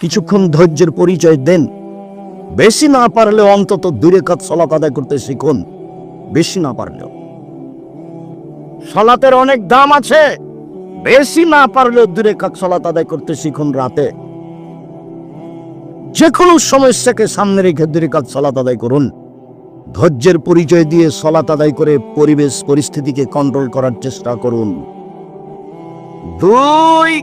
কিছুক্ষণ ধৈর্যের পরিচয় দেন। বেশি না পারলে অন্তত দূরে কাজ সলাত আদায় করতে শিখুন। বেশি না পারলেও। সলাতের অনেক দাম আছে। বেশি না পারলেও দূরে কাজ সলাত আদায় করতে শিখুন রাতে। যে কোনো সমস্যাকে সামনে রেখে দূরে কাজ সলাত আদায় করুন। ধৈর্যের পরিচয় দিয়ে সলাত আদায় করে পরিবেশ, পরিস্থিতিকে কন্ট্রোল করার চেষ্টা করুন। দুই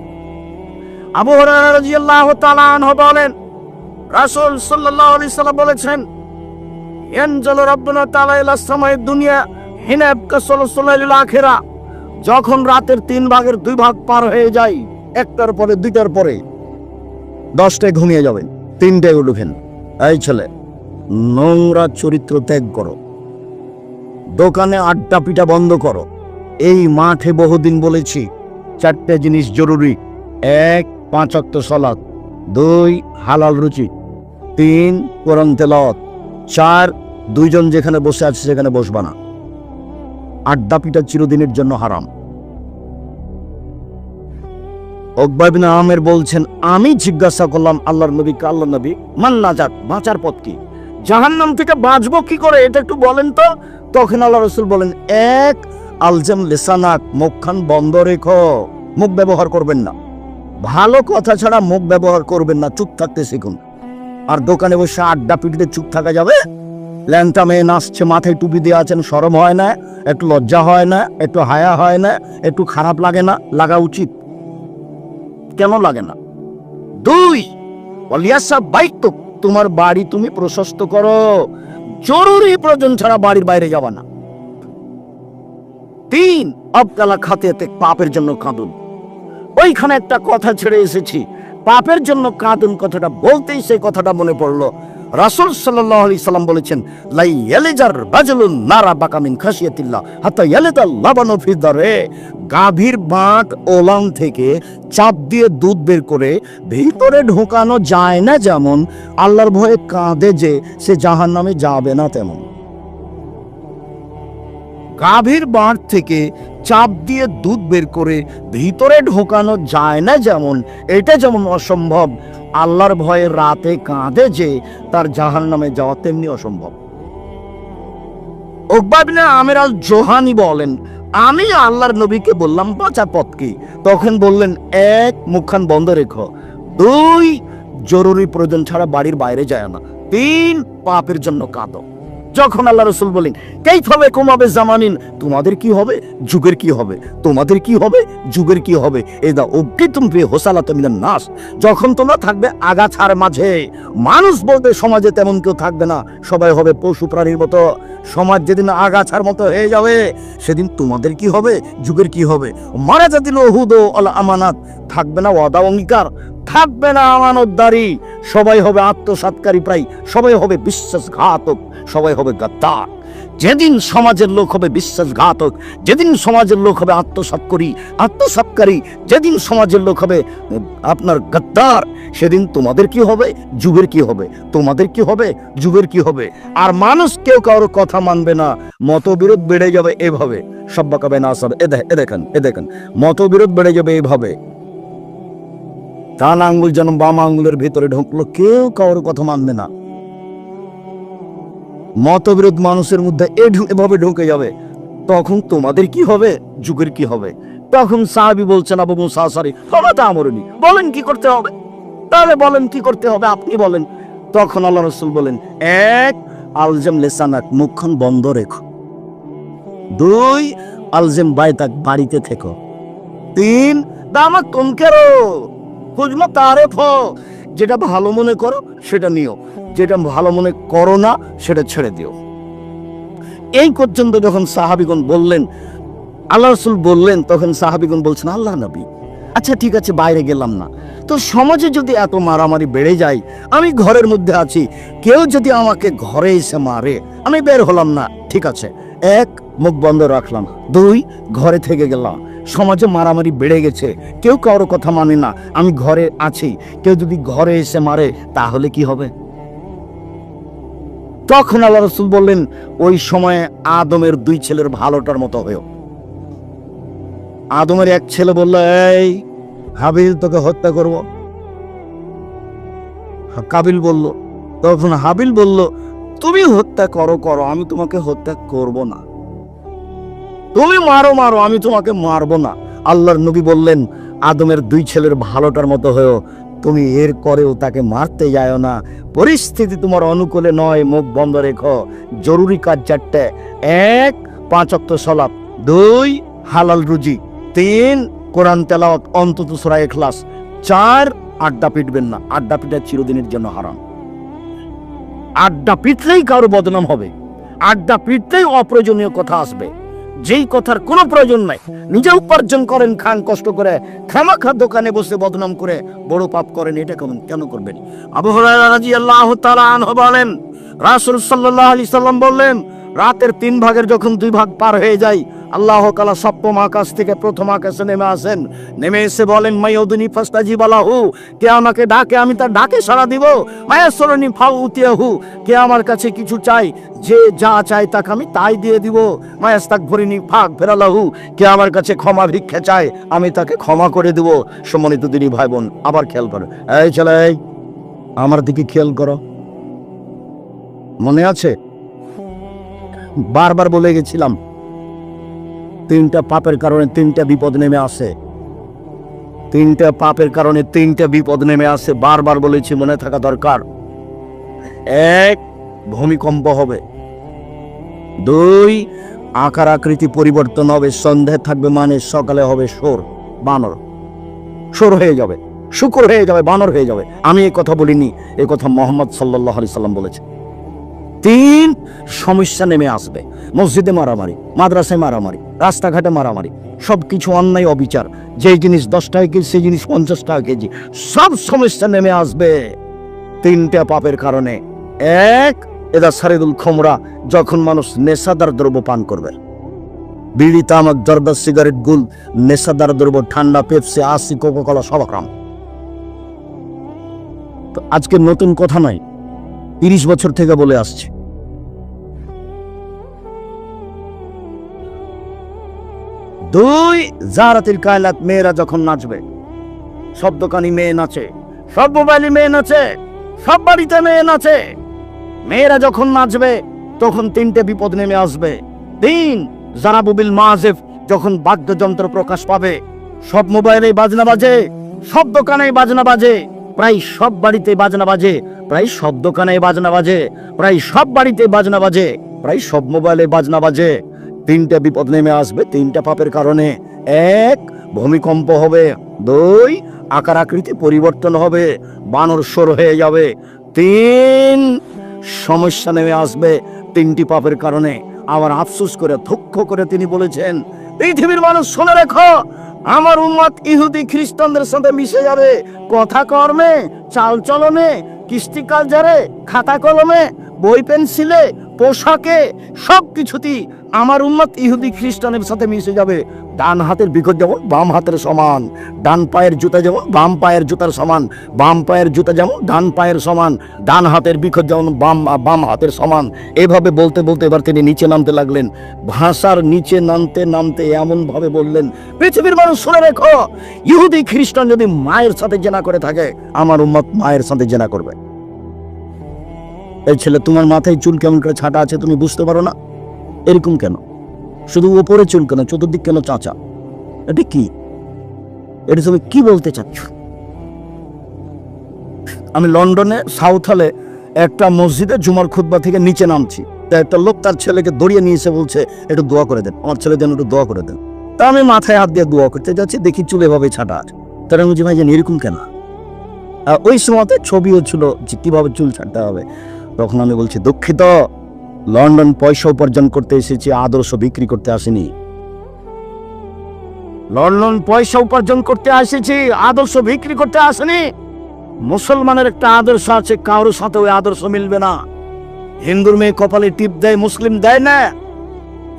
আবু তাআলা আনহু বলেন, রাসূল সাল্লাল্লাহু আলাইহি সাল্লাম বলেছেন, ইয়ানজালু রাব্বুনা তাআলা ইলা সামাই দুনিয়া হিনা ইয়াবকা সালাসুলাইল আখিরা। যখন রাতের তিন ভাগের দুই ভাগ পার হয়ে যায়, একটার পরে, দুইটার পরে, দশটায় ঘুমিয়ে যাবেন, তিনটায় উঠবেন। এই ছেলে, নোংরা চরিত্র ত্যাগ করো। দোকানে আড্ডা পিটা বন্ধ করো। এই মাঠে বহুদিন বলেছি, চারটে জিনিস জরুরি। এক পাঁচ অক্ত সলাদ দুই, হালাল রুচি, তিন, কোরআন তেলত চার, দুইজন যেখানে বসে আছে সেখানে বসবা না। আড্ডা পিটা চিরদিনের জন্য হারাম। অকবাবিন আহমের বলছেন, আমি জিজ্ঞাসা করলাম, আল্লাহর নবী আল্লাহ নবী, মান না যাক, বাঁচার পথ কি? জাহান্নাম থেকে বাঁচবো কি করে, এটা একটু বলেন তো। তখন আল্লাহ রসুল বলেন, এক, আলজাম লেসানাক, মুখখান বন্ধ রেখো, মুখ ব্যবহার করবেন না। ভালো কথা ছাড়া মুখ ব্যবহার করবেন না, চুপ থাকতে শিখুন। আর দোকানে বসে আড্ডা পিটিতে চুপ থাকা যাবে? ল্যাংটা মেয়ে নাচছে, মাথায় টুপি দিয়ে আছেন, সরম হয় না, একটু লজ্জা হয় না, একটু হায়া হয় না, একটু খারাপ লাগে না, লাগা উচিত। কেন লাগে না? দুই অলিয়াসা বাইক তো, তোমার বাড়ি তুমি প্রশস্ত করো। জরুরি প্রয়োজন ছাড়া বাড়ির বাইরে যাবা না। তিন আবকালা খাতে পাপের জন্য কাঁদুন। ওইখানে একটা কথা ছেড়ে এসেছি। পাপের জন্য কাঁদুন কথাটা বলতেই সেই কথাটা মনে পড়ল। রাসূল সাল্লাল্লাহু আলাইহি সাল্লাম বলেছেন, লাই ইয়ালিজার রাজুলুন নারা বাকামিন খাশিয়াতিল্লাহ, হাত্তা ইয়ালিতা লাবানু ফি দারে। গাভীর বাঁট ওলান থেকে চাপ দিয়ে দুধ বের করে ভিতরে ঢোকানো যায় না যেমন, আল্লাহর ভয়ে কাঁদে যে সে জাহান্নামে যাবে না তেমন। গাভীর বাঁট থেকে চাপ দিয়ে দুধ বের করে ভিতরে ঢোকানো যায় না যেমন, এটা যেমন অসম্ভব। আল্লাহর ভয়ে রাতে কাঁদে যে তার জাহান নামে যাওয়া তেমনি অসম্ভব। ওকবাবিনে আমের আল জোহানি বলেন, আমি আল্লাহর নবীকে বললাম, বাঁচা পথ কি তখন বললেন, এক, মুখখান বন্ধ রেখো। দুই, জরুরি প্রয়োজন ছাড়া বাড়ির বাইরে যায় না। তিন, পাপের জন্য কাঁদো। যখন আল্লাহ রসুল বলেন কেইভাবে কমাবে জামানিন? তোমাদের কি হবে? যুগের কি হবে? তোমাদের কি হবে? যুগের কি হবে? এই দা অব্দি তুমি হোসালা তুমি নাস। যখন তোমরা থাকবে আগাছার মাঝে। মানুষ বলতে সমাজে তেমন কেউ থাকবে না। সবাই হবে পশু প্রাণীর মতো। সমাজ যেদিন আগাছার মতো হয়ে যাবে, সেদিন তোমাদের কি হবে? যুগের কি হবে? মারা যেদিন ওহুদ আল আমানাত থাকবে না ওয়াদা অঙ্গীকার। থাকবে না আমানতদারি। সবাই হবে আত্মসাৎকারী প্রায়, সবাই হবে বিশ্বাসঘাতক, সবাই হবে গাদ্দার। যেদিন সমাজের লোক হবে বিশ্বাসঘাতক, যেদিন সমাজের লোক হবে আত্মসাৎকরি, আত্মসাৎকারী, যেদিন সমাজের লোক হবে আপনার গাদ্দার, সেদিন তোমাদের কি হবে? যুগের কি হবে? তোমাদের কি হবে? যুগের কি হবে? আর মানুষ কেউ কারোর কথা মানবে না। মতবিরোধ বেড়ে যাবে এভাবে। সব্বা কবে না সব এ দেখেন এ দেখেন। মতবিরোধ বেড়ে যাবে এভাবে। ডান আঙ্গুল যেন বাম আঙ্গুলের ভেতরে ঢুকলো, কেউ কারোর কথা মানবে না। মতবিরোধ মানুষের মধ্যে এভাবে ঢুকে যাবে। তখন তোমাদের কি হবে? যুগের কি হবে? তখন সাহাবি বলছেন, আবু মুসা, সারি, হবে তা বলেন কি করতে হবে? তাহলে বলেন কি করতে হবে? আপনি বলেন। তখন আল্লাহ রসুল বলেন, এক, আলজেম লেসানাক মুখখন বন্ধ রেখো। দুই, আলজেম বাইতাক বাড়িতে থেকো। তিন দামা কম খুঁজলো তারে ফ যেটা ভালো মনে করো, সেটা নিও। যেটা ভালো মনে করো না, সেটা ছেড়ে দিও। এই পর্যন্ত যখন সাহাবিগণ বললেন, আল্লাহ রসুল বললেন, তখন সাহাবিগণ বলছেন, আল্লাহ নবী। আচ্ছা ঠিক আছে, বাইরে গেলাম না। তো সমাজে যদি এত মারামারি বেড়ে যায়, আমি ঘরের মধ্যে আছি, কেউ যদি আমাকে ঘরে এসে মারে, আমি বের হলাম না। ঠিক আছে, এক, মুখ বন্ধ রাখলাম। দুই, ঘরে থেকে গেলাম। সমাজে মারামারি বেড়ে গেছে। কেউ কারও কথা মানে না। আমি ঘরে আছি। কেউ যদি ঘরে এসে মারে, তাহলে কি হবে? তখন আল্লাহ রসুল বললেন, ওই সময়ে আদমের দুই ছেলের ভালোটার মতো হয়েও। আদমের এক ছেলে বলল, এই, হাবিল তোকে হত্যা করব। কাবিল বলল, তখন হাবিল বলল, তুমি হত্যা করো করো, আমি তোমাকে হত্যা করব না। তুমি মারো মারো, আমি তোমাকে মারবো না। আল্লাহর নবী বললেন, আদমের দুই ছেলের ভালোটার মতো হয়েও তুমি এর করেও তাকে মারতে যাও না। পরিস্থিতি তোমার অনুকূলে নয়, মুখ বন্ধ রেখো। জরুরি কাজ চারটে। এক, পাঁচ অক্ত সলাপ। দুই, হালাল রুজি। তিন, কোরআন তেলাওয়াত, অন্তত সুরা এখলাস চার, আড্ডা পিটবেন না। আড্ডা পিটা চিরদিনের জন্য হারাম। আড্ডা পিটলেই কারও বদনাম হবে। আড্ডা পিটলেই অপ্রয়োজনীয় কথা আসবে। যেই কথার কোনো প্রয়োজন নাই। নিজে উপার্জন করেন, খান, কষ্ট করে, খামাখা দোকানে বসে বদনাম করে, বড় পাপ করেন, এটা কেমন, কেন করবেন? আবহাওয়া আনহু বলেন, রাসুল সাল্লাহ আলি সাল্লাম বললেন রাতের তিন ভাগের যখন দুই ভাগ পার হয়ে যায় আল্লাহ কালা সপ্তম আকাশ থেকে প্রথম আকাশে নেমে আসেন। নেমে এসে বলেন মাইয়ুদনি ফাস্তাজি বালাহু কে আমাকে ডাকে আমি তার ডাকে সাড়া দিব। মায়াসরনি ফাউ উতিয়াহু কে আমার কাছে কিছু চাই যে যা চাই তাকে আমি তাই দিয়ে দিব। মায়াস্তাক ভরিনি ফাঁক ফেরালাহু কে আমার কাছে ক্ষমা ভিক্ষা চায় আমি তাকে ক্ষমা করে দিব। সম্মানিত দিনী ভাই বোন আবার খেয়াল করো। এই এই, আমার দিকে খেয়াল করো। মনে আছে? বারবার বলে গেছিলাম, তিনটা পাপের কারণে তিনটা বিপদ নেমে আসে। তিনটা পাপের কারণে তিনটা বিপদ নেমে আসে, বারবার বলেছি মনে থাকা দরকার। এক, ভূমিকম্প হবে। দুই, আকার আকৃতি পরিবর্তন হবে সন্ধ্যে থাকবে মানে সকালে হবে সোর বানর। সোর হয়ে যাবে, শুকর হয়ে যাবে, বানর হয়ে যাবে। আমি এই কথা বলিনি এই কথা মোহাম্মদ সাল্লাহ আলি সাল্লাম বলেছে। তিন সমস্যা নেমে আসবে। মসজিদে মারামারি, মাদ্রাসায় মারামারি, রাস্তাঘাটে মারামারি সব কিছু অন্যায়, অবিচার। যেই জিনিস দশ টাকা কেজি, সেই জিনিস পঞ্চাশ টাকা কেজি। সব সমস্যা নেমে আসবে। তিনটা পাপের কারণে। এক, এদা সারিদুল খমরা যখন মানুষ নেশাদার দ্রব্য পান করবে। বিড়ি, তামাক, জর্দা, সিগারেট, গুল, নেশাদার দ্রব্য, ঠান্ডা, পেপসি আসি কোকো কলা সব আজকে নতুন কথা নয় তিরিশ বছর থেকে বলে আসছে। দুই, জারাতিল কায়লাত মেয়েরা যখন নাচবে, সব দোকানি মেয়ে নাচে, সব মোবাইলে মেয়ে নাচে, সব বাড়িতে মেয়ে নাচে, মেয়েরা যখন নাচবে, তখন তিনটে বিপদ নেমে আসবে। তিন জারাবুবিল মাজেফ যখন বাদ্যযন্ত্র প্রকাশ পাবে, সব মোবাইলে বাজনা বাজে, সব দোকানে বাজনা বাজে। প্রায় সব বাড়িতে বাজনা বাজে, প্রায় সব দোকানে বাজনা বাজে, প্রায় সব বাড়িতে বাজনা বাজে, প্রায় সব মোবাইলে বাজনা বাজে। তিনটা বিপদ নেমে আসবে তিনটা পাপের কারণে। এক, ভূমিকম্প হবে। দুই, আকার আকৃতি পরিবর্তন হবে, বানর সর হয়ে যাবে। তিন, সমস্যা নেমে আসবে তিনটি পাপের কারণে। আবার আফসোস করে, দুঃখ করে তিনি বলেছেন পৃথিবীর মানুষ শুনে রেখো, আমার উম্মত ইহুদি খ্রিস্টানদের সাথে মিশে যাবে। কথা কর্মে, চাল চলনে কৃষ্টি কালচারে খাতা কলমে, বই পেন্সিলে, পোশাকে সব কিছুতেই আমার উন্মত ইহুদি খ্রিস্টানের সাথে মিশে যাবে। ডান হাতের বিকট যেমন, বাম হাতের সমান। ডান পায়ের জুতা যেমন, বাম পায়ের জুতার সমান। বাম পায়ের জুতা যেমন, ডান পায়ের সমান। ডান হাতের বিকট যেমন, বাম বাম হাতের সমান। এভাবে বলতে বলতে এবার তিনি নিচে নামতে লাগলেন। ভাষার নিচে নামতে নামতে এমন ভাবে বললেন, পৃথিবীর মানুষ শুনে রেখো, ইহুদি, খ্রিস্টান যদি মায়ের সাথে জেনা করে থাকে, আমার উম্মত মায়ের সাথে জেনা করবে। এই ছেলে, তোমার মাথায় চুল কেমন করে ছাটা আছে তুমি বুঝতে পারো না? এরকম কেন? শুধু উপরে চুল কেন, চতুর্দিক কেন চাচা? এটা কি? এটা তুমি কি বলতে চাচ্ছ? আমি লন্ডনে সাউথ হলে একটা মসজিদে জুমার খুতবা থেকে নিচে নামছি। তা একটা লোক তার ছেলেকে দড়িয়ে নিয়ে এসে বলছে, একটু দোয়া করে দেন, আমার ছেলে যেন একটু দোয়া করে দেন। তা আমি মাথায় হাত দিয়ে দোয়া করতে যাচ্ছি, দেখি চুল এভাবে ছাটা আছে। তার আমি ভাই জানি এরকম কেন? ওই সময়তে ছবিও ছিল যে কীভাবে চুল ছাড়তে হবে। তখন আমি বলছি, দুঃখিত লন্ডন পয়সা উপার্জন করতে এসেছি, আদর্শ বিক্রি করতে আসেনি। লন্ডন পয়সা উপার্জন করতে আসেছি, আদর্শ বিক্রি করতে আসেনি। মুসলমানের একটা আদর্শ আছে, কারোর সাথে ওই আদর্শ মিলবে না। হিন্দুর মেয়ে কপালে টিপ দেয়, মুসলিম দেয় না।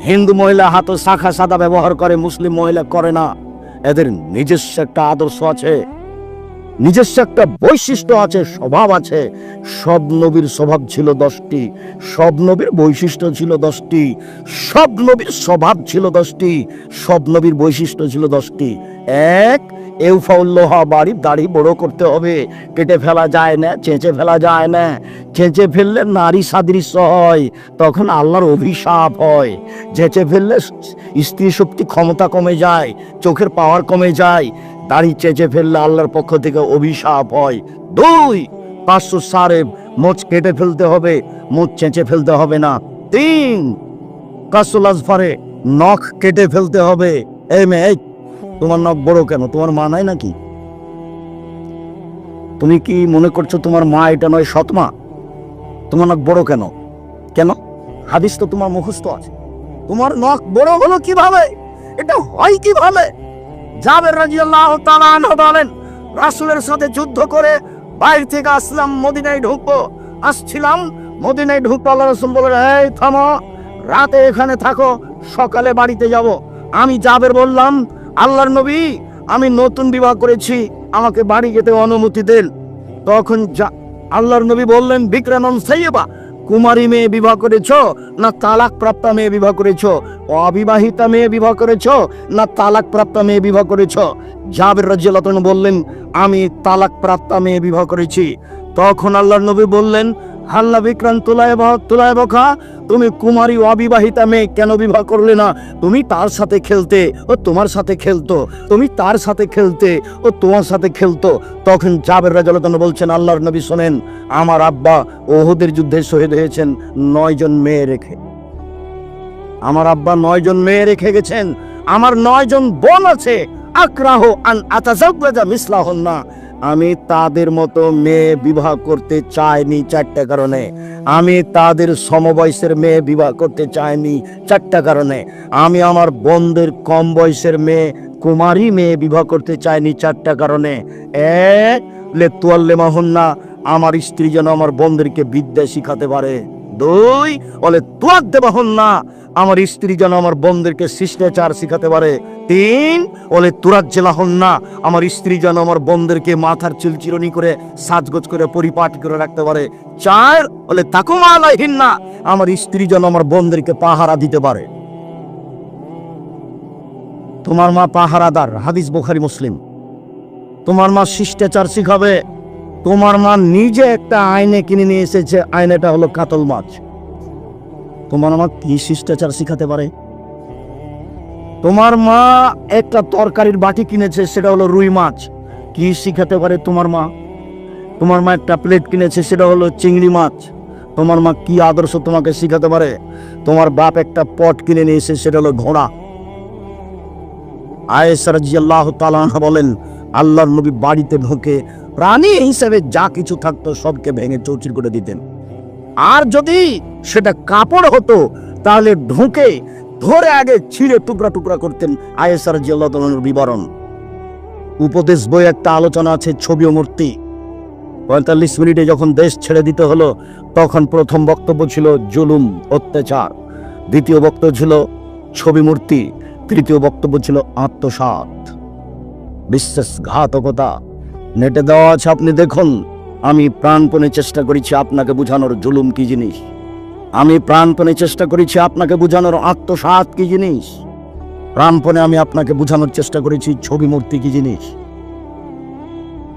হিন্দু মহিলা হাতে শাখা সাদা ব্যবহার করে, মুসলিম মহিলা করে না। এদের নিজস্ব একটা আদর্শ আছে। নিজস্ব একটা বৈশিষ্ট্য আছে, স্বভাব আছে। সব নবীর স্বভাব ছিল দশটি। সব নবীর বৈশিষ্ট্য ছিল দশটি। সব নবীর স্বভাব ছিল দশটি। সব নবীর বৈশিষ্ট্য ছিল দশটি। এক, এউফাউল্লোহা বাড়ি দাড়ি বড় করতে হবে। কেটে ফেলা যায় না, চেঁচে ফেলা যায় না। চেঁচে ফেললে নারী সাদৃশ্য হয়, তখন আল্লাহর অভিশাপ হয়। চেঁচে ফেললে স্ত্রী শক্তি ক্ষমতা কমে যায়, চোখের পাওয়ার কমে যায়। দাড়ি চেঁচে ফেললে আল্লাহর পক্ষ থেকে অভিশাপ হয়। দুই, পাঁচশো সারে মোচ কেটে ফেলতে হবে, মোচ চেঁচে ফেলতে হবে না। তিন, কাসুল আজফারে নখ কেটে ফেলতে হবে। এই মেয়ে তোমার নখ বড় কেন? তোমার মা নাই নাকি? তুমি কি মনে করছ তোমার মা এটা নয় সৎ মা? তোমার নখ বড় কেন? কেন? হাদিস তো তোমার মুখস্থ আছে। তোমার নখ বড় হলো কীভাবে? এটা হয় কীভাবে? জাবের রাজিয়াল্লাহু তাআলা আনহু বলেন, রাসূলের সাথে যুদ্ধ করে বাইরে থেকে আসলাম, মদিনায় ঢুকবো। আসছিলাম, মদিনায় ঢুকবো, আল্লাহ রাসূল বলেন, এই, থামো, রাতে এখানে থাকো, সকালে বাড়িতে যাব। আমি জাবের বললাম, আল্লাহর নবী, আমি নতুন বিবাহ করেছি, আমাকে বাড়ি যেতে অনুমতি দেন। তখন আল্লাহর নবী বললেন বিক্রানন সাইয়েবা কুমারী মেয়ে বিবাহ করেছ না তালাক প্রাপ্তা মেয়ে বিবাহ করেছ? অবিবাহিতা মেয়ে বিবাহ করেছ না তালাক প্রাপ্তা মেয়ে বিবাহ করেছ? জাবের রাজিয়াল্লাহু বললেন, আমি তালাক প্রাপ্তা মেয়ে বিবাহ করেছি। তখন আল্লাহ নবী বললেন হাল্লা বিক্রান তুলায় তুলায় বখা। তুমি কুমারী অবিবাহিতা মেয়ে, কেন বিবাহ করলে না? তুমি তার সাথে খেলতে, ও তোমার সাথে খেলতো। তুমি তার সাথে খেলতে, ও তোমার সাথে খেলতো। তখন জাবের রাজালতন বলছেন, আল্লাহর নবী শোনেন, আমার আব্বা ওহুদের যুদ্ধে শহীদ হয়েছেন, নয় জন মেয়ে রেখে। আমার আব্বা নয় জন মেয়ে রেখে গেছেন, আমার নয় জন বোন আছে। আকরাহ আন আতাজাওয়াজা মিসলাহন না আমি তাদের মতো মেয়ে বিবাহ করতে চাইনি চারটা কারণে। আমি তাদের সমবয়সের মেয়ে বিবাহ করতে চাইনি চারটা কারণে। আমি আমার বোনদের কম বয়সের মেয়ে, কুমারী মেয়ে বিবাহ করতে চাইনি চারটা কারণে। এক, লে তুয়াল্লে মাহন্না আমার স্ত্রী যেন আমার বোনদেরকে বিদ্যা শিখাতে পারে। দুই, বলে তুয়ার দেবাহন না আমার স্ত্রী যেন আমার বোনদেরকে শিষ্টাচার শিখাতে পারে। তিন, বলে তুরাত জেলা হন না আমার স্ত্রী যেন আমার বোনদেরকে মাথার চিলচিরনি করে সাজগোজ করে পরিপাটি করে রাখতে পারে। চার, বলে তাকুমা আলাইহিন না আমার স্ত্রী যেন আমার বোনদেরকে পাহারা দিতে পারে। তোমার মা পাহারাদার, হাদিস বুখারি, মুসলিম। তোমার মা শিষ্টাচার শিখাবে। তোমার মা নিজে একটা আইনে কিনে নিয়ে এসেছে, আইনেটা হলো কাতল মাছ। তোমার মা কি শিষ্টাচার শিখাতে পারে? তোমার মা একটা তরকারির বাটি কিনেছে, সেটা হলো রুই মাছ। কি শিখাতে পারে তোমার মা? তোমার মা একটা প্লেট কিনেছে, সেটা হলো চিংড়ি মাছ। তোমার মা কি আদর্শ তোমাকে শিখাতে পারে? তোমার বাপ একটা পট কিনে নিয়ে এসে সেটা হলো ঘোড়া। আয়েসার জিয়াল্লাহ তালাহ বলেন, আল্লাহর নবী বাড়িতে ঢোকে প্রাণী হিসেবে যা কিছু থাকতো সবকে ভেঙে চৌচির করে দিতেন। আর যদি সেটা কাপড় হতো, তাহলে ঢুকে ধরে আগে ছিঁড়ে টুকরা টুকরা করতেন আয়েসার জিয়াল্লাহর বিবরণ। উপদেশ বই একটা আলোচনা আছে ছবি ও মূর্তি। পঁয়তাল্লিশ মিনিটে যখন দেশ ছেড়ে দিতে হলো, তখন প্রথম বক্তব্য ছিল জুলুম, অত্যাচার। দ্বিতীয় বক্তব্য ছিল ছবি মূর্তি। তৃতীয় বক্তব্য ছিল আত্মসাৎ। বিশ্বাসঘাতকতা। নেটে দেওয়া আছে আপনি দেখুন। আমি প্রাণপণে চেষ্টা করেছি আপনাকে বোঝানোর জুলুম কি জিনিস? আমি প্রাণপণে চেষ্টা করেছি আপনাকে বোঝানোর আত্মসাৎ কি জিনিস? প্রাণপণে আমি আপনাকে বোঝানোর চেষ্টা করেছি ছবি মূর্তি কি জিনিস?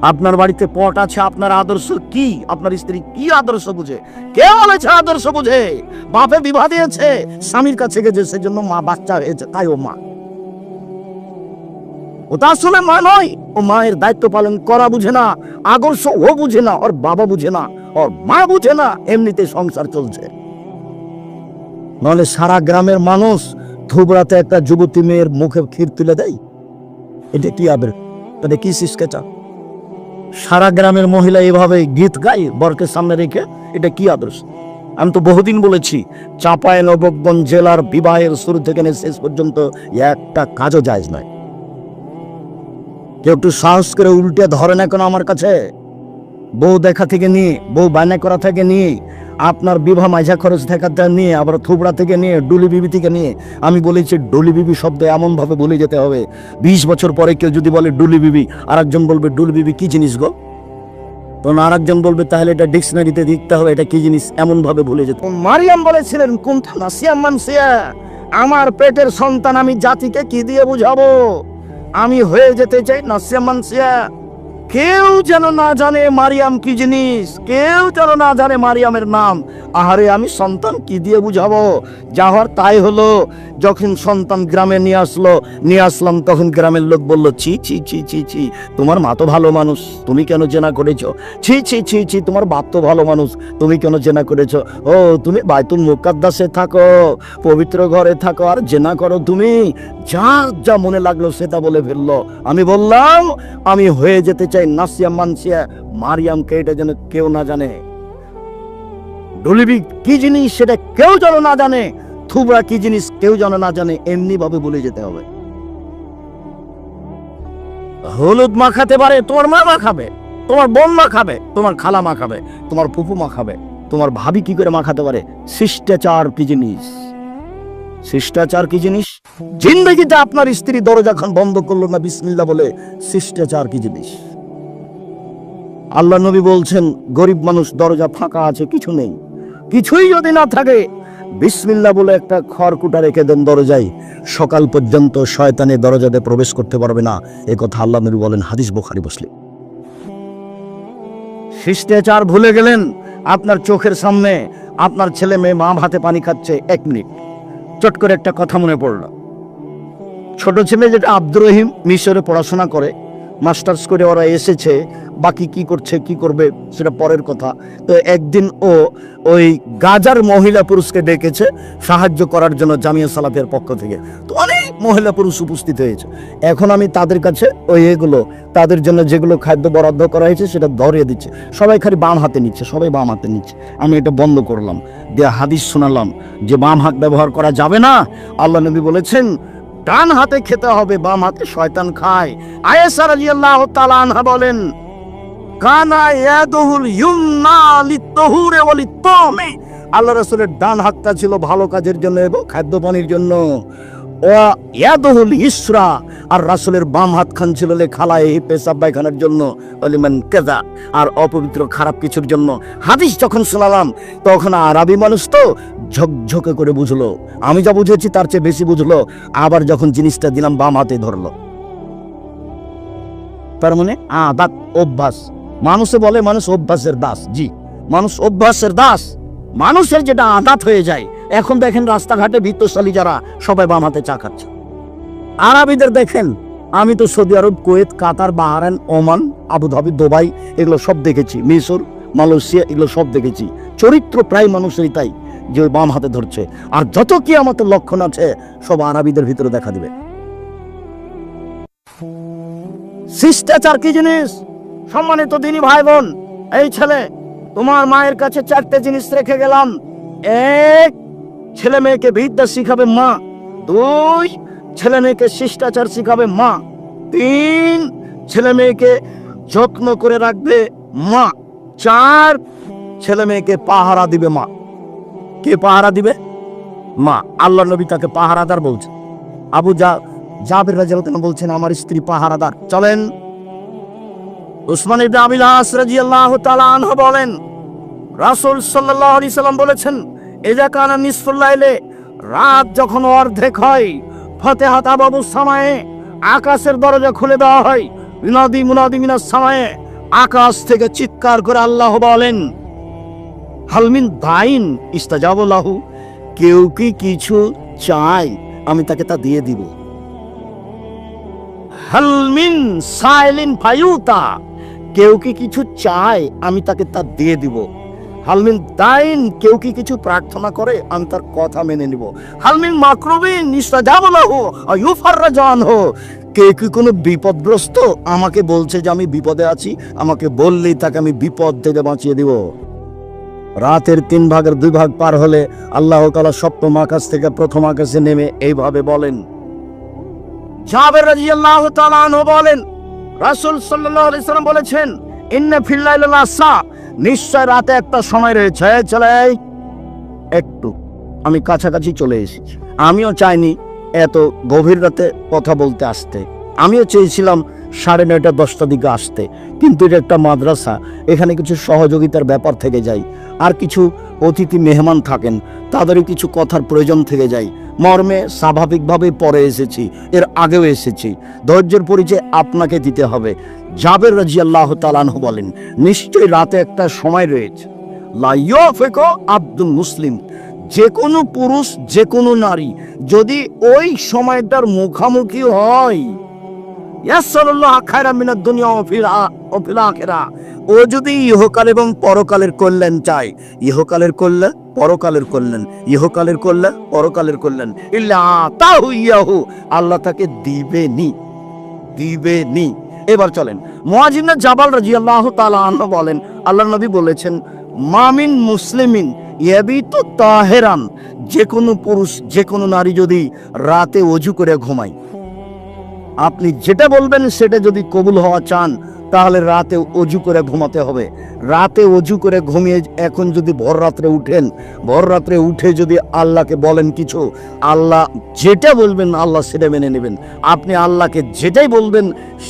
আপনার বাড়িতে পট আছে, আপনার আদর্শ কি? আপনার স্ত্রী কি আদর্শ বুঝে? কে বলেছে আদর্শ বুঝে? বাপে বিবাহ দিয়েছে, স্বামীর কাছে গেছে, সেজন্য মা বাচ্চা হয়েছে, তাই ও মা। ওটা আসলে মা নয়, ও মায়ের দায়িত্ব পালন করা বুঝে না, আদর্শ ও বুঝে না, ওর বাবা বুঝে না, ওর মা বুঝে না, এমনিতে সংসার চলছে। নাহলে সারা গ্রামের মানুষ ধুবরাতে একটা যুবতী মেয়ের মুখে ক্ষীর তুলে দেয়। এটা কি আবের? এটা কি শিষ্কেচা সারা গ্রামের মহিলা এভাবে গীত গায়, বরকে সামনে রেখে, এটা কি আদর্শ? আমি তো বহুদিন বলেছি চাঁপায় নবগঞ্জ জেলার বিবাহের শুরু থেকে শেষ পর্যন্ত একটা কাজও জায়জ নয়। কেউ একটু সাহস করে উল্টে ধরে না কেন আমার কাছে? বউ দেখা থেকে নিয়ে, বউ বায়না করা থেকে নিয়ে, আপনার বিবাহ মাঝা খরচ থেকে নিয়ে, আবার থুবড়া থেকে নিয়ে, ডুলি বিবি থেকে নিয়ে, আমি বলেছি ডুলি বিবি শব্দ এমনভাবে বলে যেতে হবে। বিশ বছর পরে কেউ যদি বলে ডুলি বিবি আর একজন বলবে ডুলি বিবি কি জিনিস গো? তখন আর একজন বলবে, তাহলে এটা ডিকশনারিতে দেখতে হবে, এটা কি জিনিস? এমন ভাবে ভুলে যেত মারিয়াম বলেছিলেন কোনটা নাসিয়াম মানসিয়া, আমার পেটের সন্তান আমি জাতিকে কি দিয়ে বুঝাবো? আমি হয়ে যেতে চাই নসিয়া মানসিয়া। কেউ যেন না জানে মারিয়াম কি জিনিস, কেউ যেন না জানে মারিয়ামের নাম। আহারে, আমি সন্তান কি দিয়ে বুঝাবো? যা হওয়ার তাই হলো, যখন সন্তান গ্রামে নিয়ে আসলো, নিয়ে আসলাম, তখন গ্রামের লোক বলল, ছি ছি ছি ছি ছি, তোমার মা তো ভালো মানুষ, তুমি কেন জেনা করেছ? ছি ছি ছি ছি, তোমার বাপ তো ভালো মানুষ, তুমি কেন জেনা করেছ? ও, তুমি বাইতুল মুকাদ্দাসে থাকো, পবিত্র ঘরে থাকো, আর জেনা করো তুমি। যা যা মনে লাগল সেটা বলে ফেলল। আমি বললাম, আমি হয়ে যেতে চাই নাসিয়া মানসিয়া মারিয়ামকে এটা যেন কেউ না জানে। ডলিবি কি জিনিস সেটা কেউ যেন না জানে, থুবড়া কি জিনিস কেউ যেন না জানে এমনি ভাবে বলে যেতে হবে। হলুদ মাখাতে পারে, তোমার মা মাখাবে তোমার বোন মাখাবে তোমার খালা মাখাবে তোমার ফুফু মাখাবে তোমার ভাবি কি করে মাখাতে পারে? শিষ্টাচার কি জিনিস? শিষ্টাচার কি জিনিস? জিন্দগিতে আপনার স্ত্রী দরজা খান বন্ধ করল না বিসমিল্লা বলে, শিষ্টাচার কি জিনিস? আল্লাহ নবী বলছেন, গরিব মানুষ দরজা ফাঁকা আছে, কিছু নেই। কিছুই যদি না থাকে বিসমিল্লা বলে একটা খড়কুটা রেখে দেন দরজায়। সকাল পর্যন্ত শয়তানের দরজাতে প্রবেশ করতে পারবে না। এ কথা আল্লাহ নবী বলেন হাদিস বোখারি বসলে শিষ্টাচার ভুলে গেলেন, আপনার চোখের সামনে আপনার ছেলে মেয়ে মা ভাতে পানি খাচ্ছে, এক মিনিট। চট করে একটা কথা মনে পড়ল। ছোট ছেলে যেটা আব্দুর রহিম মিশরে পড়াশোনা করে, মাস্টার্স করে ওরা এসেছে বাকি কি করছে, কি করবে সেটা পরের কথা। তো একদিন ও ওই গাজার মহিলা পুরুষকে ডেকেছে সাহায্য করার জন্য জামিয়া সালাফের পক্ষ থেকে। তো অনেক মহিলা পুরুষ উপস্থিত হয়েছে। এখন আমি তাদের কাছে ওই এগুলো, তাদের জন্য যেগুলো খাদ্য বরাদ্দ করা হয়েছে সেটা ধরিয়ে দিচ্ছে। সবাই খালি বাম হাতে নিচ্ছে, সবাই বাম হাতে নিচ্ছে। আমি এটা বন্ধ করলাম। দিয়ে হাদিস শোনালাম যে বাম হাত ব্যবহার করা যাবে না। আল্লাহ নবী বলেছেন, ডান হাতে খেতে হবে, বাম হাতে শয়তান খায়। আয়েশা আল্লাহ তাআলা আনহা বলেন কানা ইয়াদুহুল ইউমনা লিত্তাহুরে ওয়া লিত্তামে। আল্লাহ রাসূলের ডান হাতটা ছিল ভালো কাজের জন্য এবং খাদ্য পানির জন্য। ও ইয়াদুহুল ইসরা, আর রাসূলের বাম হাত খান ছিল লে খালায় পেশাব পায়খানার জন্য। অলিমান কেজা আর অপবিত্র খারাপ কিছুর জন্য। হাদিস যখন শোনালাম, তখন আরবি মানুষ তো ঝকঝকে করে বুঝলো। আমি যা বুঝেছি তার চেয়ে বেশি বুঝলো। আবার যখন জিনিসটা দিলাম বাম হাতে ধরলো। তার মানে আদাত, অভ্যাস। মানুষে বলে মানুষ অভ্যাসের দাস, জি। মানুষ অভ্যাসের দাস, মানুষের যেটা আদাত হয়ে যায়, এখন দেখেন রাস্তাঘাটে ভিত্তশালী যারা সবাই বাম হাতে চা খাচ্ছে। আরবিদের দেখেন, আমি তো Saudi Arab, Kuwait, Qatar Bahrain Oman, Abu Dhabi, Dubai, এগুলো সব দেখেছি, মিশর, মালয়েশিয়া, এগুলো সব দেখেছি। চরিত্র প্রায় মানুষেরই তাই, যে ওই বাম হাতে ধরছে। আর যত কি আমাদের লক্ষণ আছে, সব আরবিদের ভিতরে দেখা দিবে। শিষ্টাচার কি জিনিস? সম্মানিত দিনী ভাই বোন এই ছেলে, তোমার মায়ের কাছে চারটে জিনিস রেখে গেলাম। এক, ছেলে মেয়েকে বিদ্যা শিখাবে মা। দুই, ছেলে মেয়েকে শিষ্টাচার শিখাবে মা। তিন, ছেলে মেয়েকে যত্ন করে রাখবে মা। চার, ছেলে মেয়েকে পাহারা দিবে মা। কে পাহারা দিবে? মা, আল্লাহ নবী তাকে পাহারাদার বলছে আবু যা জাবির রাজিয়াল্লাহু বলছেন, আমার স্ত্রী পাহারাদার। চলেন। উসমান ইবনে আবিল আস রাদিয়াল্লাহু তাআলা আনহু বলেন, রাসূল সাল্লাল্লাহু আলাইহি সাল্লাম বলেছেন এজা কানা নিসফুল লাইলে, রাত যখন অর্ধেক হয়, ফাতিহাত আবাবু সামায়ে, আকাশের দরজা খুলে দেওয়া হয় মুনাদি মুনাদি মিনাস সামায়ে, আকাশ থেকে চিৎকার করে আল্লাহ বলেন হালমিন দাইন ইস্তাজাবুল্লাহু, কেউ কি কিছু চায়, আমি তাকে তা দিয়ে দিব। হালমিন সাইলিন ফায়ুতা কেউ কি কিছু চায়, আমি তাকে তা দিয়ে দিব। হালমিন দাইন, কেউ কি কিছু প্রার্থনা করে, আমি তার কথা মেনে নিব। হালমিন মাকরুবিন আয়ুফাররা জান হো কে কি কোনো বিপদগ্রস্ত আমাকে বলছে যে আমি বিপদে আছি? আমাকে বললেই তাকে আমি বিপদ থেকে বাঁচিয়ে দিব। রাতের তিন ভাগের দুই ভাগ পার হলে আল্লাহ তালা সপ্তম আকাশ থেকে প্রথম আকাশে নেমে এইভাবে বলেন। জাবের রাদিয়াল্লাহু তাআলা বলেন রাসূল সাল্লাম বলেছেন, ইন্না ফিল্লাইল নিশ্চয় রাতে একটা সময় রয়েছে, চলে। একটু, আমি কাছাকাছি চলে এসেছি। আমিও চাইনি এত গভীর রাতে কথা বলতে আসতে। আমিও চেয়েছিলাম সাড়ে নয়টা দশটা দিকে আসতে। কিন্তু এটা একটা মাদ্রাসা, এখানে কিছু সহযোগিতার ব্যাপার থেকে যায়। আর কিছু অতিথি মেহমান থাকেন, তাদেরও কিছু কথার প্রয়োজন থেকে যায়। মর্মে স্বাভাবিকভাবে পরে এসেছি, এর আগেও এসেছি। ধৈর্যের পরিচয় আপনাকে দিতে হবে। জাবের রাজি আল্লাহ তালানহ বলেন, নিশ্চয়ই রাতে একটা সময় রয়েছে। লাইয়ফেকো আব্দুল মুসলিম যে কোনো পুরুষ যে কোনো নারী, যদি ওই সময়টার মুখামুখি হয় ও যদি ইহকাল এবং পরকালের কল্যাণ চায়, ইহকালের কল্যাণ? পরকালের কল্যাণ, ইহকালের কল্যাণ, পরকালের কল্যাণ। ইল্লা তাহু ইয়াহু, আল্লাহ তাকে দিবেনি দিবেনি। এবার চলেন মুয়াজিনা জাবাল রাদিয়াল্লাহু তাআলা আনহু বলেন আল্লাহ নবী বলেছেন মামিন মুসলিমিন ইয়াবিতু তাহেরান যে কোনো পুরুষ যে কোনো নারী যদি রাতে অজু করে ঘুমায়, আপনি যেটা বলবেন সেটা যদি কবুল হওয়া চান তাহলে রাতে অজু করে ঘুমাতে হবে। রাতে অজু করে ঘুমিয়ে এখন যদি ভর রাত্রে উঠেন, ভর রাত্রে উঠে যদি আল্লাহকে বলেন কিছু, আল্লাহ যেটা বলবেন আল্লাহ সেটা মেনে নেবেন। আপনি আল্লাহকে যেটাই বলবেন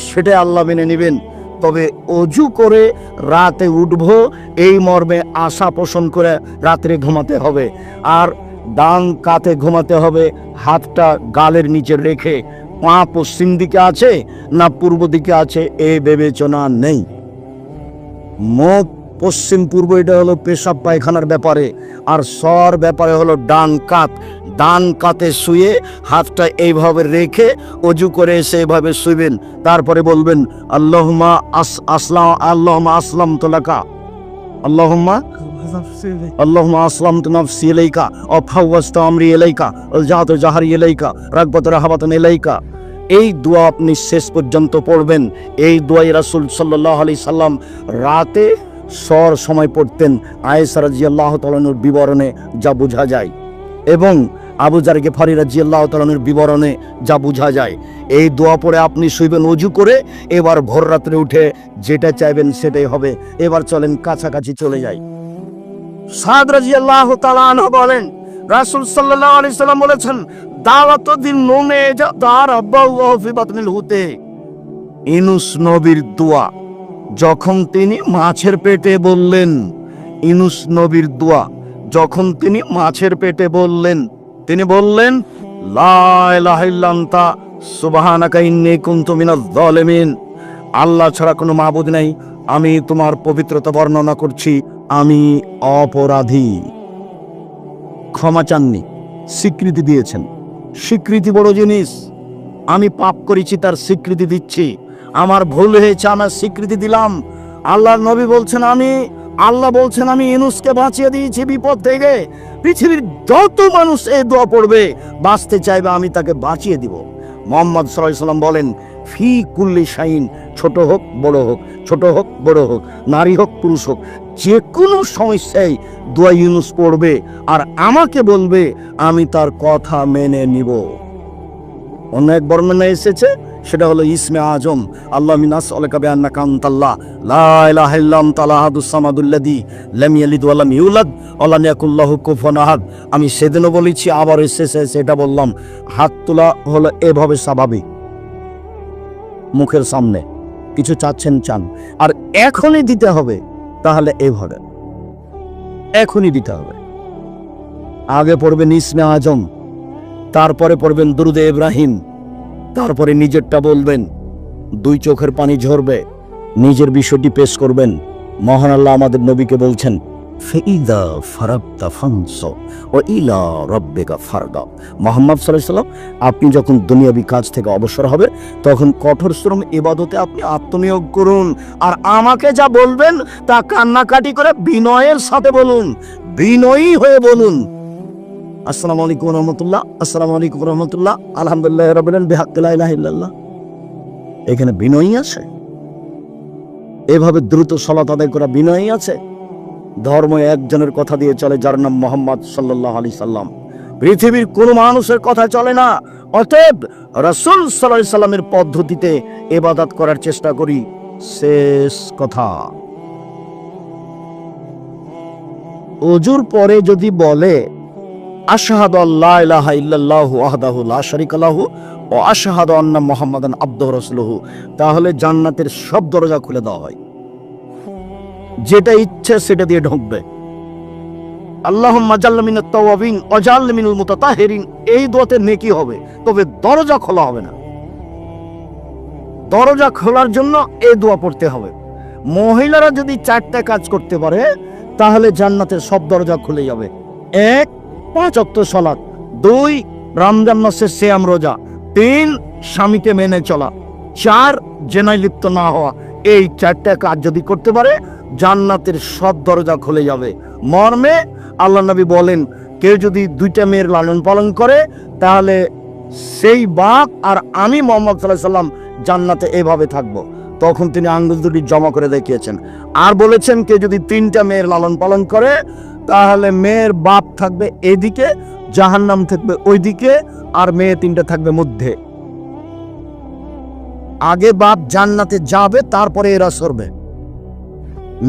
সেটাই আল্লাহ মেনে নেবেন। তবে অজু করে রাতে উঠব, এই মর্মে আশা পোষণ করে রাত্রে ঘুমাতে হবে। আর ডান কাতে ঘুমাতে হবে, হাতটা গালের নিচে রেখে পা পশ্চিম দিকে আছে না পূর্ব দিকে আছে এ বিবেচনা নেই মুখ পশ্চিম পূর্ব এটা হলো পেশাব পায়খানার ব্যাপারে আর সর ব্যাপারে হলো ডান কাত ডান কাতে শুয়ে হাতটা এইভাবে রেখে অজু করে এসে এভাবে শুইবেন তারপরে বলবেন আল্লাহমা আস আসলাম আল্লাহমা আসলাম তোলাকা। আল্লাহম্মা اللهم اسلمت نفسي اليك وفوضت امري اليك الجات جهري اليك رغبت رهبة اليك এই দোয়া আপনি শেষ পর্যন্ত পড়বেন এই দোয়াই রাসূল সাল্লাল্লাহু আলাইহি সাল্লাম রাতে সর সময় পড়তেন আয়েশা রাদিয়াল্লাহু তাআলার বিবরণে যা বোঝা যায় এবং আবু জার গেফারি রাদিয়াল্লাহু তাআলার বিবরণে যা বোঝা যায় এই দোয়া পরে আপনি শুইবেন, উজু করে এবার ভোর রাত্রে উঠে যেটা চাইবেন সেটাই হবে। এবার চলেন কাছাকাছি চলে যাই। সাদ তাআলা বলেন, রাসূল সাল্লাল্লাহু আলাইহি সাল্লাম বলেছেন, দাওয়াত দিন নুনে যা দার আব্বাহু ফি বাতনিল হুতে। ইনুস নবীর দোয়া, যখন তিনি মাছের পেটে বললেন, ইনুস নবীর দোয়া, যখন তিনি মাছের পেটে বললেন, তিনি বললেন, লা ইলাহা ইল্লা আনতা আল্লাহ ছাড়া কোনো মাবুদ নাই। আমি তোমার পবিত্রতা বর্ণনা করছি। আমি অপরাধী। ক্ষমা চাননি। স্বীকৃতি দিয়েছেন। স্বীকৃতি বড় জিনিস। আমি পাপ করেছি, তার স্বীকৃতি দিচ্ছি। আমার ভুল হয়েছে আমার স্বীকৃতি দিলাম। আল্লাহর নবী বলছেন, আমি আল্লাহ বলছেন, আমি ইনুসকে বাঁচিয়ে দিয়েছি বিপদ থেকে। পৃথিবীর যত মানুষ এই দোয়া পড়বে, বাঁচতে চাইবে, আমি তাকে বাঁচিয়ে দিব। মোহাম্মদ সাল্লাম বলেন, ফি কুল্লি শাইন ছোট হোক, বড় হোক, ছোট হোক, বড় হোক, নারী হোক, পুরুষ হোক যে কোনো সমস্যায় দোয়া ইউনুস পড়বে আর আমাকে বলবে, আমি তার কথা মেনে নিব। অন্য এক বর্ণনা এসেছে, সেটা হলো, ইসমে আজম, আল্লাহ মিনাস আলাকা আন্না কান্তাল্লাহ লা ইলাহা ইল্লা আনতা আহাদুস সামাদুল্লাযী লাম ইয়ালিদ ওয়া লাম ইউলাদ লাম ইয়াকুল আহাদ। আমি সেদিনও বলেছি, আবার এসেছে, সেটা বললাম, হাত তোলা হলো এভাবে স্বাভাবিক, মুখের সামনে, কিছু চাচ্ছেন চান, আর এখনই দিতে হবে, তাহলে এভাবে, এখনই দিতে হবে। আগে পড়বেন ইসমে আজম তারপরে পড়বেন দুরুদে ইব্রাহিম। তারপরে নিজেরটা বলবেন, দুই চোখের পানি ঝরবে, নিজের বিষয়টি পেশ করবেন। মহান আল্লাহ আমাদের নবীকে বলছেন ও মোহাম্মদ আপনি যখন দুনিয়াবি কাজ থেকে অবসর হবে তখন কঠোর শ্রম এবাদতে আপনি আত্মনিয়োগ করুন। আর আমাকে যা বলবেন, তা কান্নাকাটি করে বিনয়ের সাথে বলুন, বিনয়ী হয়ে বলুন। আসসালামু আলাইকুম রহমতুল্লাহ, আসসালামু আলাইকুম রহমতুল্লাহ, আলহামদুলিল্লাহ রবিলেন ইল্লাল্লাহ। এখানে বিনয়ী আছে? এভাবে দ্রুত সলাত আদায় করা বিনয়ী আছে? ধর্ম একজনের কথা দিয়ে চলে, যার নাম মোহাম্মদ সাল্লাহ আলি সাল্লাম। পৃথিবীর কোনো মানুষের কথা চলে না। অতএব রসুল সাল্লাহ সাল্লামের পদ্ধতিতে এবাদাত করার চেষ্টা করি। শেষ কথা। অজুর পরে যদি বলে আল্লাহ তাহলে জান্নাতের সব দরজা খুলে দেওয়া হয়। যেটা ইচ্ছে সেটা দিয়ে ঢুকবে। মুতাতাহিরিন, এই দোয়াতে নেকি হবে, তবে দরজা খোলা হবে না। দরজা খোলার জন্য এই দোয়া পড়তে হবে। মহিলারা যদি চারটা কাজ করতে পারে, তাহলে জান্নাতের সব দরজা খুলে যাবে। এক পাঁচ অক্ত সলাৎ। দুই, রমজান মাসের শ্যাম রোজা। তিন, স্বামীকে মেনে চলা। চার জেনায় লিপ্ত না হওয়া। এই চারটা কাজ যদি করতে পারে, জান্নাতের সব দরজা খুলে যাবে। মর্মে আল্লাহ নবী বলেন, কেউ যদি দুইটা মেয়ের লালন পালন করে, তাহলে সেই বাপ আর আমি মোহাম্মদ সাল্লাহ সাল্লাম জান্নাতে এভাবে থাকব। তখন তিনি আঙ্গুল দুটি জমা করে দেখিয়েছেন। আর বলেছেন, কেউ যদি তিনটা মেয়ের লালন পালন করে তাহলে মেয়ের বাপ থাকবে এদিকে, জাহান্নাম থাকবে ওইদিকে, আর মেয়ে তিনটা থাকবে মধ্যে। আগে বাপ জান্নাতে যাবে, তারপরে এরা সরবে।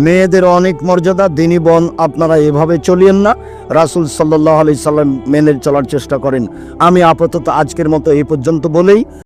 মেয়েদের অনেক মর্যাদা, দিনী বন, আপনারা এভাবে চলিয়েন না। রাসুল সাল্লাহ আলি সাল্লাম মেনে চলার চেষ্টা করেন। আমি আপাতত আজকের মতো এই পর্যন্ত বলেই